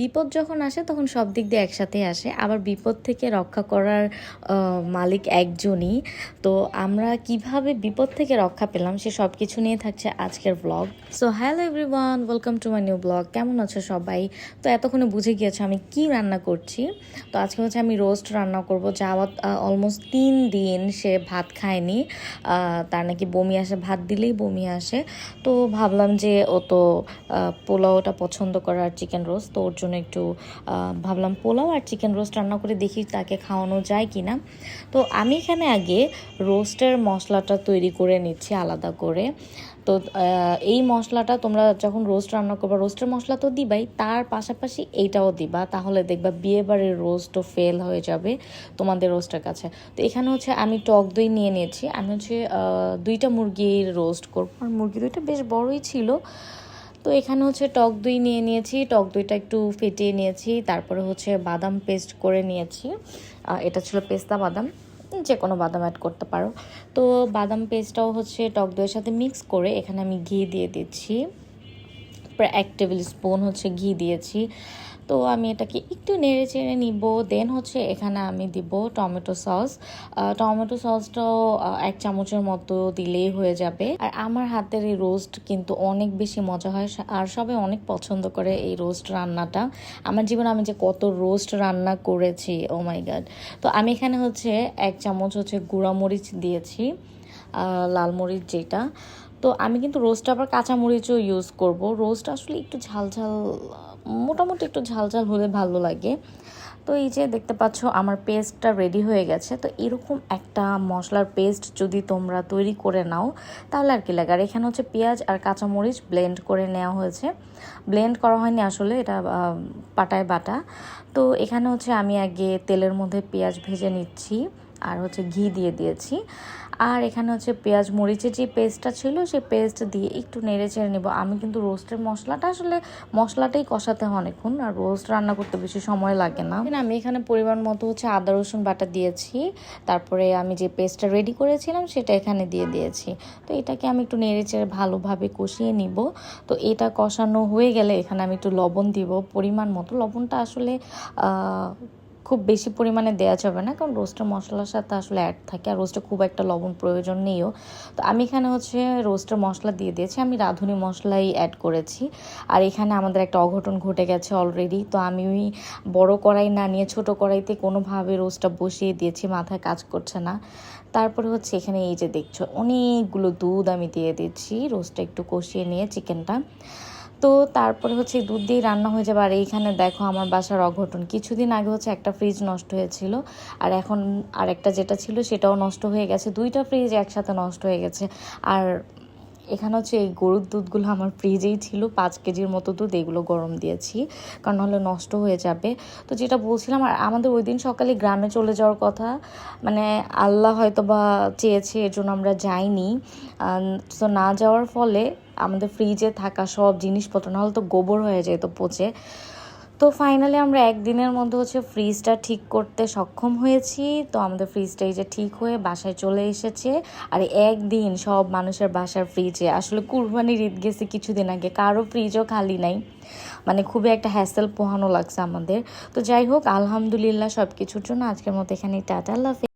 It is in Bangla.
বিপদ যখন আসে, তখন সব দিক দিয়ে একসাথে আসে। আবার বিপদ থেকে রক্ষা করার মালিক একজনই। তো আমরা কীভাবে বিপদ থেকে রক্ষা পেলাম, সে সব কিছু নিয়ে থাকছে আজকের blog so hello everyone welcome to my new blog কেমন আছো সবাই? তো এতক্ষণে বুঝে গিয়েছো আমি কি রান্না করছি? তো আজকে হচ্ছে আমি রোস্ট রান্না করব। যাওয়া অলমোস্ট তিন দিন সে ভাত খায়নি। তার নাকি বমি আসে, ভাত দিলেই বমি আসে। তো ভাবলাম যে ও তো পোলাওটা পছন্দ করার চিকেন রোস্ট তো ওর জন্য একটু ভাবলাম পোলাও আর চিকেন রোস্ট রান্না করে দেখি তাকে খাওয়ানো যায় কি না তো আমি এখানে আগে রোস্টের মশলাটা তৈরি করে নিচ্ছি আলাদা করে। তো এই মশলাটা তোমরা যখন রোস্ট রান্না করবা রোস্টের মশলা তো দিবাই, তার পাশাপাশি এইটাও দিবা, তাহলে দেখবা বিয়েবাড়ির রোস্টও ফেল হয়ে যাবে তোমাদের রোস্টের কাছে। তো এখানে হচ্ছে আমি টক দই নিয়ে নিয়েছি, আমি হচ্ছে দুইটা মুরগির রোস্ট করব। আর মুরগি দুইটা বেশ বড়ই ছিল তো এখানে হচ্ছে টক দই নিয়ে নিয়েছি। টক দইটা একটু ফেটিয়ে নিয়েছি, তারপরে হচ্ছে বাদাম পেস্ট করে নিয়েছি। এটা ছিল পেস্তা বাদাম, যে কোনো বাদাম অ্যাড করতে পারো। তো বাদাম পেস্টটাও হচ্ছে টক দইয়ের সাথে মিক্স করে এখানে আমি ঘি দিয়ে দিচ্ছি। প্রায় এক টেবিল স্পুন হচ্ছে ঘি দিয়েছি। তো আমি এটাকে একটু নেড়ে চেড়ে নিব। দেন হচ্ছে এখানে আমি দিব টমেটো সস। টমেটো সসটাও এক চামচের মতো দিলেই হয়ে যাবে। আর আমার হাতের এই রোস্ট কিন্তু অনেক বেশি মজা হয়। আর সবাই অনেক পছন্দ করে এই রোস্ট রান্নাটা। আমার জীবনে আমি যে কত রোস্ট রান্না করেছি ও মাই গাড তো আমি এখানে হচ্ছে এক চামচ হচ্ছে গুঁড়া মরিচ দিয়েছি লাল মরিচ যেটা। তো আমি কিন্তু রোস্ট আবার কাঁচা মরিচও ইউজ করব। রোস্ট আসলে একটু ঝাল ঝাল, মোটামুটি একটু ঝাল ঝাল হলে ভালো লাগে। তো এই যে দেখতে পাচ্ছ আমার পেস্টটা রেডি হয়ে গেছে। তো এরকম একটা মশলার পেস্ট যদি তোমরা তৈরি করে নাও, তাহলে আর কি লাগে? আর এখানে হচ্ছে পেঁয়াজ আর কাঁচামরিচ ব্লেন্ড করে নেওয়া হয়েছে। ব্লেন্ড করা হয়নি আসলে, এটা পাটায় বাটা। তো এখানে হচ্ছে আমি আগে তেলের মধ্যে পেঁয়াজ ভেজে নিচ্ছি। আর হচ্ছে ঘি দিয়ে দিয়েছি। আর এখানে হচ্ছে পেঁয়াজ মরিচের যে পেস্টটা ছিল, সেই পেস্ট দিয়ে একটু নেড়ে চেড়ে নেব। আমি কিন্তু রোস্টের মশলাটা আসলে মশলাটাই কষাতে হয় অনেকক্ষণ, আর রোস্ট রান্না করতে বেশি সময় লাগে না। আমি এখানে পরিমাণ মতো হচ্ছে আদা, রসুন বাটা দিয়েছি। তারপরে আমি যে পেস্টটা রেডি করেছিলাম, সেটা এখানে দিয়ে দিয়েছি। তো এটাকে আমি একটু নেড়ে চেড়ে ভালোভাবে কষিয়ে নিব। তো এটা কষানো হয়ে গেলে এখানে আমি একটু লবণ দিব। পরিমাণ মতো। লবণটা আসলে খুব বেশি পরিমাণে দেওয়া যাবে না, কারণ রোস্টের মশলার সাথে আসলে অ্যাড থাকে, আর রোস্টে খুব একটা লবণ প্রয়োজন নেইও। তো আমি এখানে হচ্ছে রোস্টের মশলা দিয়ে দিয়েছি, আমি রাঁধুনি মশলাই অ্যাড করেছি, আর এখানে আমাদের একটা অঘটন ঘটে গেছে অলরেডি তো আমি ওই বড় কড়াই না নিয়ে ছোট কড়াইতে কোনোভাবে রোস্টটা বসিয়ে দিয়েছি, মাথায় কাজ করছে না। তারপরে হচ্ছে এখানে এই যে দেখছ, অনেকগুলো দুধ আমি দিয়ে দিচ্ছি, রোস্টটা একটু কষিয়ে নিয়ে চিকেনটা তো তারপরে হচ্ছে দুধ দিয়ে রান্না হয়ে যাবে। আর এইখানে দেখো আমার বাসার অঘটন। কিছুদিন আগে হচ্ছে একটা ফ্রিজ নষ্ট হয়েছিল। আর এখন আরেকটা যেটা ছিল সেটাও নষ্ট হয়ে গেছে। দুইটা ফ্রিজ একসাথে নষ্ট হয়ে গেছে। আর এখানে হচ্ছে এই গরুর দুধগুলো আমার ফ্রিজেই ছিল। পাঁচ কেজির মতো দুধ এগুলো গরম দিয়েছি। কারণ নাহলে নষ্ট হয়ে যাবে। তো যেটা বলছিলাম, আর আমাদের ওই দিন সকালে গ্রামে চলে যাওয়ার কথা মানে আল্লাহ হয়তো বা চেয়েছে এর জন্য আমরা যাইনি। তো না যাওয়ার ফলে আমাদের ফ্রিজে থাকা সব জিনিসপত্র, নাহলে তো গোবর হয়ে যেত পচে। তো ফাইনালি আমরা একদিনের মধ্যে হচ্ছে ফ্রিজটা ঠিক করতে সক্ষম হয়েছি। তো আমাদের ফ্রিজটা এই যে ঠিক হয়ে বাসায় চলে এসেছে। আর একদিন সব মানুষের বাসার ফ্রিজে আসলে কুরবানির ঈদ গেছে কিছুদিন আগে, কারও ফ্রিজও খালি নাই। মানে খুবই একটা হ্যাসেল পোহানো লাগছে আমাদের। তো যাই হোক, আলহামদুলিল্লাহ সব কিছুর জন্য আজকের মতো এখানে টাটা হাফেজ।